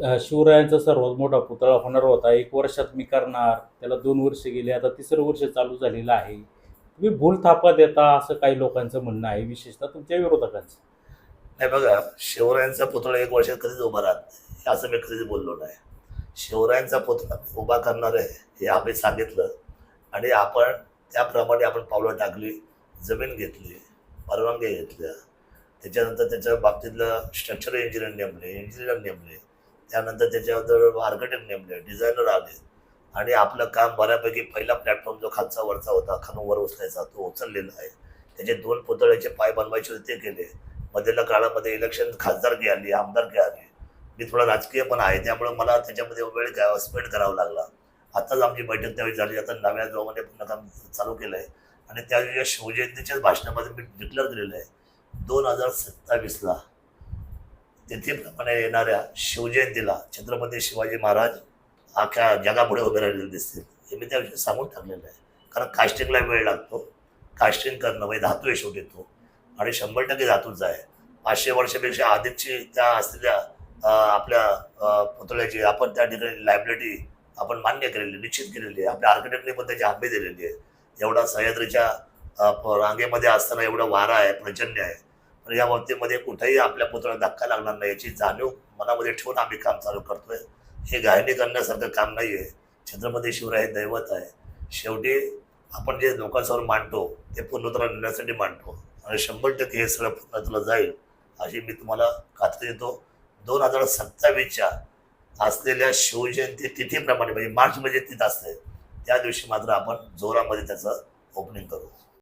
शिवरायांचा सर्वात मोठा पुतळा होणार होता. एक वर्षात मी करणार. त्याला दोन वर्ष गेले. आता तिसरं वर्ष चालू झालेलं आहे. तुम्ही भूल थापा देता असं काही लोकांचं म्हणणं आहे. विशेषतः तुमच्या विरोधकांचं. नाही बघा शिवरायांचा पुतळा एक वर्षात कधीच उभा राहत हे असं मी कधीच बोललो नाही. शिवरायांचा पुतळा उभा करणार आहे हे आम्ही सांगितलं. आणि आपण त्याप्रमाणे आपण पावलं टाकली जमीन घेतली परवानगी घेतल्या. त्याच्यानंतर त्याच्या बाबतीतलं स्ट्रक्चर इंजिनियर नेमले इंजिनियर नेमले. त्यानंतर त्याच्याबद्दल मार्केटिंग नेमले डिझायनर आले आणि आपलं काम बऱ्यापैकी पहिला प्लॅटफॉर्म जो खालचा वरचा होता खालून वर उचलायचा तो उचललेला आहे. त्याचे दोन पुतळ्याचे पाय बनवायचे होते ते केले. मधल्या काळामध्ये इलेक्शन खासदारकी आली आमदारकी आली. मी थोडा राजकीय पण आहे त्यामुळे मला त्याच्यामध्ये वेळ काय स्पेंड करावा लागला. आताच आमची बैठक त्यावेळी झाली आता नव्या जोमाने पुन्हा काम चालू केलं आहे आणि त्या शिवजयंतीच्याच भाषणामध्ये मी डिक्लेअर दिलेलं आहे. दोन हजार सत्तावीसला तिथीप्रमाणे येणाऱ्या शिवजयंतीला छत्रपती शिवाजी महाराज अख्ख्या जगापुढे उभे राहिलेले दिसतील हे मी त्याविषयी सांगून टाकलेलं आहे. कारण कास्टिंगला वेळ लागतो कास्टिंग करणं म्हणजे धातू आहे शेवटी तो. आणि शंभर टक्के धातूचा आहे. पाचशे वर्षापेक्षा आधीची त्या असलेल्या आपल्या पुतळ्याची आपण त्या ठिकाणी लायबिलिटी आपण मान्य केलेली निश्चित केलेली आहे. आपल्या आर्किटेक्टने पण त्याची हमी दिलेली आहे एवढा सह्याद्रीच्या प- रांगेमध्ये असताना एवढा वारा आहे प्रचंड आहे. या बाबतीमध्ये कुठेही आपल्या पुतळ्याला धक्का लागणार नाही याची जाणीव मनामध्ये ठेवून आम्ही काम चालू करतोय. हे गायनी करण्यासारखं काम नाही आहे छत्रपती शिवराय हे दैवत आहे. शेवटी आपण जे लोकांसमोर मांडतो ते पूर्णत्वाला नेण्यासाठी मांडतो. आणि शंभर टक्के हे सगळं पूर्णत्वाला जाईल अशी मी तुम्हाला खात्री देतो. दोन हजार सत्तावीसच्या असलेल्या शिवजयंती तिथीप्रमाणे म्हणजे मार्च मध्ये तिथं असते त्या दिवशी मात्र आपण जोरामध्ये त्याचं ओपनिंग करू.